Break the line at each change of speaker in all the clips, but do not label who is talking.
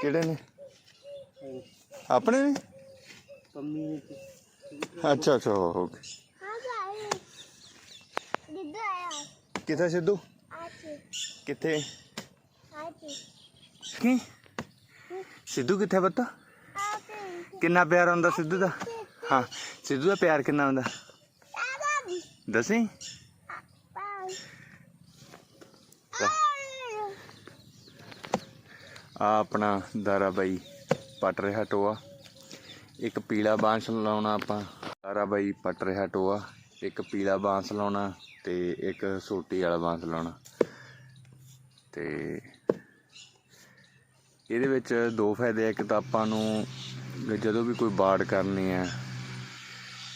ਕਿਹੜੇ ਨੇ? ਆਪਣੇ ਨੇ?
ਪੰਮੀ ਨੇ
ਅੱਛਾ ਅੱਛਾ ਹੋ ਗਏ। ਕਿੱਥੇ ਸਿੱਧੂ? ਕਿੱਥੇ? ਕੀ? ਸਿੱਧੂ ਕਿੱਥੇ ਬੱਤਾ ਕਿੰਨਾ ਪਿਆਰ ਹੁੰਦਾ ਸਿੱਧੂ ਦਾ? ਹਾਂ ਸਿੱਧੂ ਦਾ ਪਿਆਰ ਕਿੰਨਾ ਹੁੰਦਾ? ਦੱਸੀ। ਆ ਆਪਣਾ ਦਾਰਾ ਬਾਈ ਪਟ ਰਿਹਾ ਟੋਆ। ਇੱਕ ਪੀਲਾ ਬਾਂਸ ਲਾਉਣਾ ਆਪਾਂ। ਦਾਰਾ ਬਾਈ ਪਟ ਰਿਹਾ ਟੋਆ। ਇੱਕ ਪੀਲਾ ਬਾਂਸ ਲਾਉਣਾ ਤੇ ਇੱਕ ਸੋਟੀ ਵਾਲਾ ਬਾਂਸ ਲਾਉਣਾ। ਤੇ ਇਹਦੇ ਵਿੱਚ ਦੋ ਫਾਇਦੇ ਆ। ਇੱਕ ਤਾਂ ਆਪਾਂ ਨੂੰ ਜਦੋਂ ਵੀ ਕੋਈ ਬਾੜ ਕਰਨੀ ਹੈ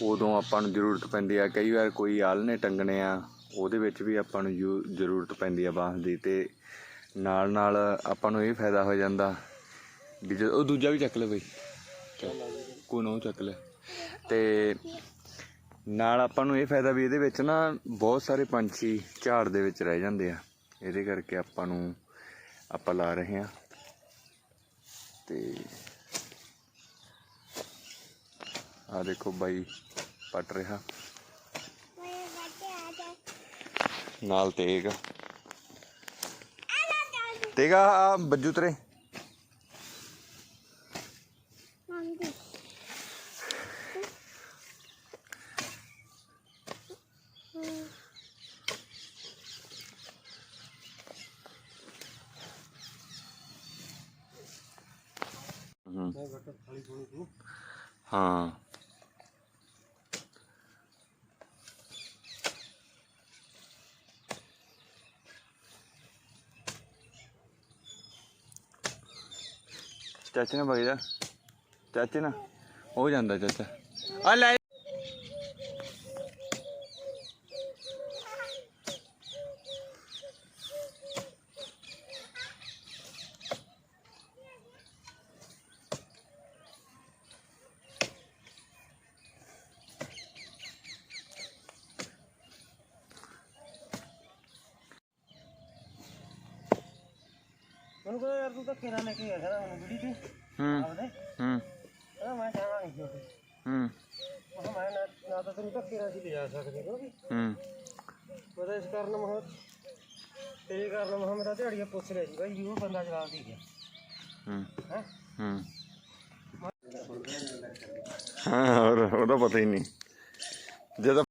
ਉਦੋਂ ਆਪਾਂ ਨੂੰ ਜ਼ਰੂਰਤ ਪੈਂਦੀ ਆ। ਕਈ ਵਾਰ ਕੋਈ ਆਲ੍ਹਣੇ ਟੰਗਣੇ ਆ, ਉਹਦੇ ਵਿੱਚ ਵੀ ਆਪਾਂ ਨੂੰ ਯੂ- ਜ਼ਰੂਰਤ ਪੈਂਦੀ ਆ ਬਾਂਸ ਦੀ। ਤੇ ਨਾਲ ਨਾਲ ਆਪਾਂ ਨੂੰ ਇਹ ਫਾਇਦਾ ਹੋ ਜਾਂਦਾ ਵੀ ਜਦੋਂ ਉਹ ਦੂਜਾ ਵੀ ਚੱਕ ਲੈ ਬਈ। ਕੋਈ ਨਾ ਉਹ ਚੱਕ ਲੈ। ਤੇ ਨਾਲ ਆਪਾਂ ਨੂੰ ਇਹ ਫਾਇਦਾ ਵੀ ਇਹਦੇ ਵਿੱਚ ਨਾ ਬਹੁਤ ਸਾਰੇ ਪੰਛੀ ਝਾੜ ਦੇ ਵਿੱਚ ਰਹਿ ਜਾਂਦੇ ਆ। ਇਹਦੇ ਕਰਕੇ ਆਪਾਂ ਨੂੰ ਆਪਾਂ ਲਾ ਰਹੇ ਆ। ਤੇ ਆ ਦੇਖੋ ਬਾਈ ਪਟ ਰਿਹਾ। ਨਾਲ ਤੇਗ। ਤੇਗਾ ਬੱਜੂ ਤੇਰੇ? ਹੂੰ
ਮੈਂ ਘੱਟ ਥਾਲੀ ਥੋੜੀ ਤੂੰ
ਹਾਂ ਚਾਚੇ ਨਾਲ ਵਗ ਜਾ ਚਾਚੇ ਨਾਲ। ਹੋ ਜਾਂਦਾ ਚਾਚਾ। ਆ ਲੈ।
ਮੈਨੂੰ ਕਹਿੰਦਾ ਯਾਰ ਤੂੰ ਤਾਂ ਕਿਹੜਾ ਲੈ ਕੇ ਗਿਆ ਕਹਿੰਦਾ ਮੈਨੂੰ ਵੀਡੀ ਤੇ।
ਹੂੰ।
ਆਉਦੇ
ਹੂੰ।
ਕਹਿੰਦਾ ਮੈਂ ਜਾਣਾ ਨਹੀਂ ਕਿਉਂਕਿ
ਹੂੰ।
ਮੈਂ ਕਿਹਾ ਮੈਂ ਨਾ ਨਾ ਤਾਂ ਤੈਨੂੰ ਧੱਕੇ ਨਾਲ ਸੀ ਲਿਜਾ ਸਕਦੇ ਕਿਉਂਕਿ
ਹੂੰ।
ਮੈਂ ਤਾਂ ਇਸ ਕਾਰਨ ਮੈਂ ਤੇਰੇ ਕਾਰਨ ਮੈਂ ਮੇਰਾ ਦਿਹਾੜੀਆ ਪੁੱਛ ਲਿਆ ਸੀ ਭਾਈ ਵੀ ਉਹ ਬੰਦਾ ਜਵਾਬ ਦੇ ਗਿਆ।
ਹੂੰ।
ਹੈ?
ਹੂੰ। ਹਾਂ ਹੋਰ ਉਹਦਾ ਪਤਾ ਹੀ ਨਹੀਂ। ਜਦੋਂ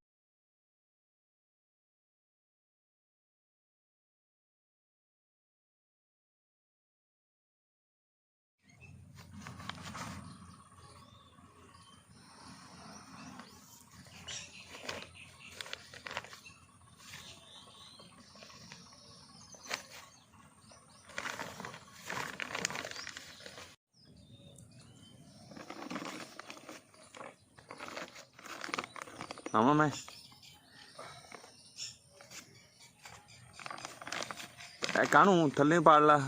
ਆਵਾਂ ਮੈਂ ਇਹ ਕਾਹਨੂੰ ਥੱਲੇ ਪਾੜ ਲਾ?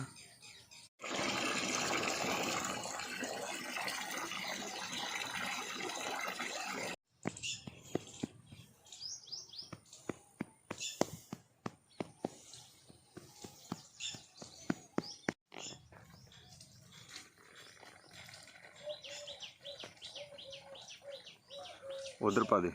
ਉਧਰ ਪਾ ਦੇ।